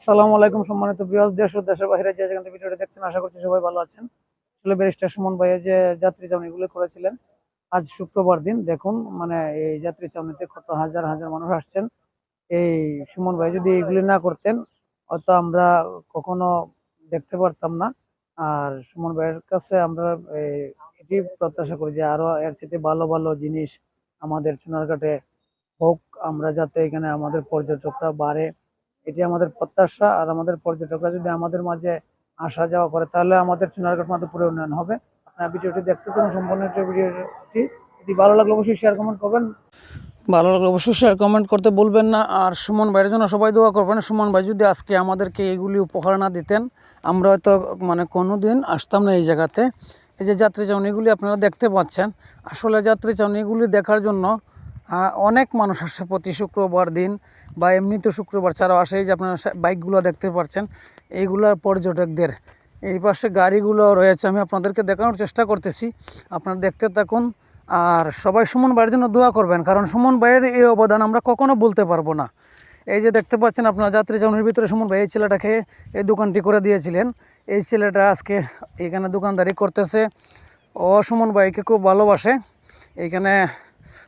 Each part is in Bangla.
সালামু আলাইকুম সম্মানিত প্রিয় দেশ ও দেশের বাইরে যে যেখান ভিডিওটি দেখছেন, আশা করছি সবাই ভালো আছেন। আসলে ব্যারিস্টার সুমন ভাইয়া যে যাত্রী চাউনিগুলো করেছিলেন, আজ শুক্রবার দিন, দেখুন মানে এই যাত্রী চাউনিতে কত হাজার হাজার মানুষ আসছেন। এই সুমন ভাই যদি এইগুলি না করতেন হয়তো আমরা কখনো দেখতে পারতাম না। আর সুমন ভাইয়ের কাছে আমরা এটি প্রত্যাশা করি যে আরও এর চেয়ে ভালো ভালো জিনিস আমাদের চুনারঘাটে হোক, আমরা যাতে এখানে আমাদের পর্যটকরা বাড়ে। এটি আমাদের প্রত্যাশা আর আমাদের পর্যটকরা যদি আমাদের মাঝে আসা যাওয়া করে, তাহলে আমাদের চুনারঘাট মাধবপুরে উন্নয়ন হবে। আপনারা ভিডিওটি দেখতে থাকুন, সম্পূর্ণ ভিডিওটি। যদি ভালো লাগলে, অবশ্যই শেয়ার কমেন্ট করবেন। ভালো লাগলে অবশ্যই শেয়ার কমেন্ট করতে বলবেন না। আর সুমন ভাইয়ের জন্য সবাই দোয়া করবেন। সুমন ভাই, যদি আজকে আমাদেরকে এইগুলি উপহার না দিতেন, আমরা হয়তো মানে কোনো দিন আসতাম না এই জায়গাতে। এই যে যাত্রী চাউনিগুলি আপনারা দেখতে পাচ্ছেন, আসলে যাত্রী চাউনিগুলি দেখার জন্য অনেক মানুষ আসে প্রতি শুক্রবার দিন বা এমনিতে শুক্রবার ছাড়াও আসে। এই যে আপনারা বাইকগুলো দেখতে পাচ্ছেন, এইগুলা পর্যটকদের। এই পাশে গাড়িগুলো রয়েছে, আমি আপনাদেরকে দেখানোর চেষ্টা করতেছি। আপনারা দেখতে থাকুন। আর সবাই সুমন ভাইয়ের জন্য দোয়া করবেন, কারণ সুমন ভাইয়ের এই অবদান আমরা কখনো বলতে পারব না। এই যে দেখতে পাচ্ছেন আপনারা, যাত্রী চাউনির ভিতরে সুমন ভাই এই ছেলেটাকে এই দোকানটি করে দিয়েছিলেন। এই ছেলেটা আজকে এখানে দোকানদারি করতেছে। ও সুমন ভাইকে খুব ভালোবাসে। এইখানে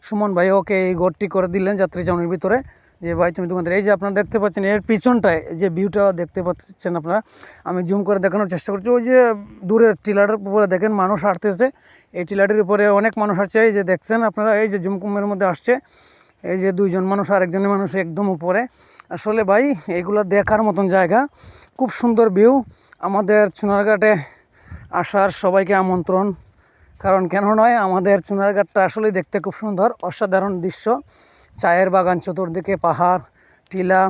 সুমন ভাই, ওকে এই ঘরটি করে দিলেন যাত্রী চাউনির ভিতরে। যে ভাই, তুমি দোকানদার এই যে আপনারা দেখতে পাচ্ছেন, এর পিছনটায় যে ভিউটা দেখতে পাচ্ছেন আপনারা, আমি জুম করে দেখানোর চেষ্টা করছি। ওই যে দূরের টিলারের উপরে দেখেন, মানুষ আসতেছে এই টিলাটির উপরে অনেক মানুষ আসছে। এই যে দেখছেন আপনারা, এই যে জুমকুমের মধ্যে আসছে। এই যে দুইজন মানুষ, আরেকজনের মানুষ একদম উপরে। আসলে ভাই, এগুলো দেখার মতন জায়গা, খুব সুন্দর ভিউ আমাদের চুনারঘাটে আসার সবাইকে আমন্ত্রণ। কারণ কেন নয়, আমাদের চুনারঘাটটা আসলে দেখতে খুব সুন্দর, অসাধারণ দৃশ্য। চায়ের বাগান চতুর্দিকে পাহাড়, টিলা।